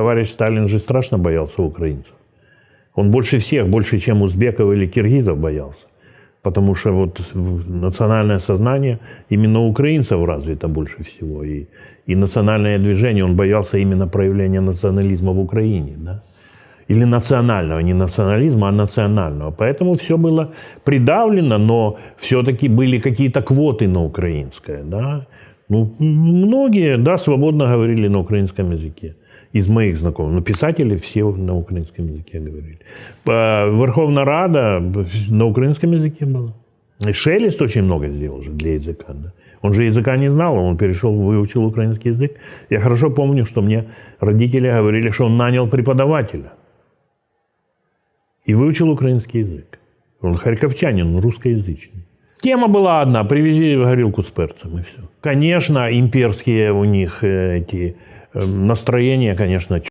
Товарищ Сталин же страшно боялся украинцев. Он больше всех, больше, чем узбеков или киргизов боялся. Потому что вот национальное сознание именно украинцев развито больше всего. И, и национальное движение, он боялся именно проявления национализма в Украине. Да? Или национального, не национализма, а национального. Поэтому все было придавлено, но все-таки были какие-то квоты на украинское. Да? Ну, многие, да, свободно говорили на украинском языке. Из моих знакомых. Но писатели все на украинском языке говорили. А Верховная Рада на украинском языке была. Шелест очень много сделал же для языка. Да? Он же языка не знал, он перешел, выучил украинский язык. Я хорошо помню, что мне родители говорили, что он нанял преподавателя. И выучил украинский язык. Он харьковчанин, он русскоязычный. Тема была одна, привези горилку с перцем и все. Конечно, имперские у них э, эти э, настроения, конечно,